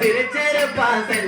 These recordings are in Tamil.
திருச்சிருப்பா செல்வ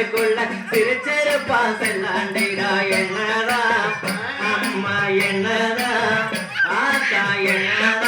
ஊருக்குள்ள திருச்சிருப்பா செல்லாண்டிடா என்னதா அம்மா என்னதா ஆத்தா என்னதா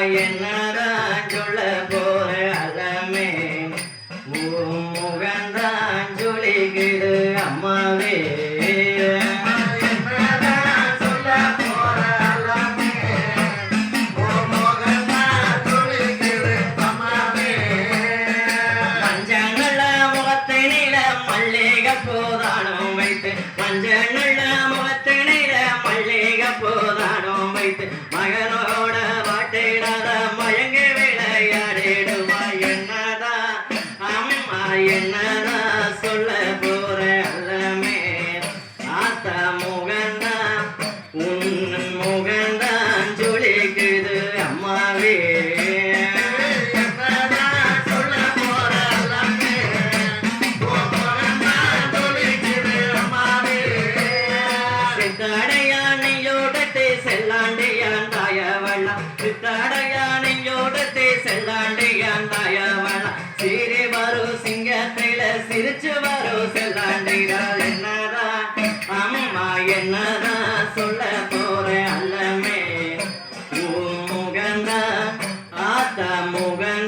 என்னடா சொல்ல போற அலமே முகந்தான் சொல்லிக்கிடு அம்மாவே. போதானும் வைத்து மஞ்சள் முகத்தினில மல்லிகை போதானும் வைத்து மகனோ என்னதான் அம்மா என்னதான் சொல்ல போற அல்லமே. முகந்தா ஆத்தா முகந்த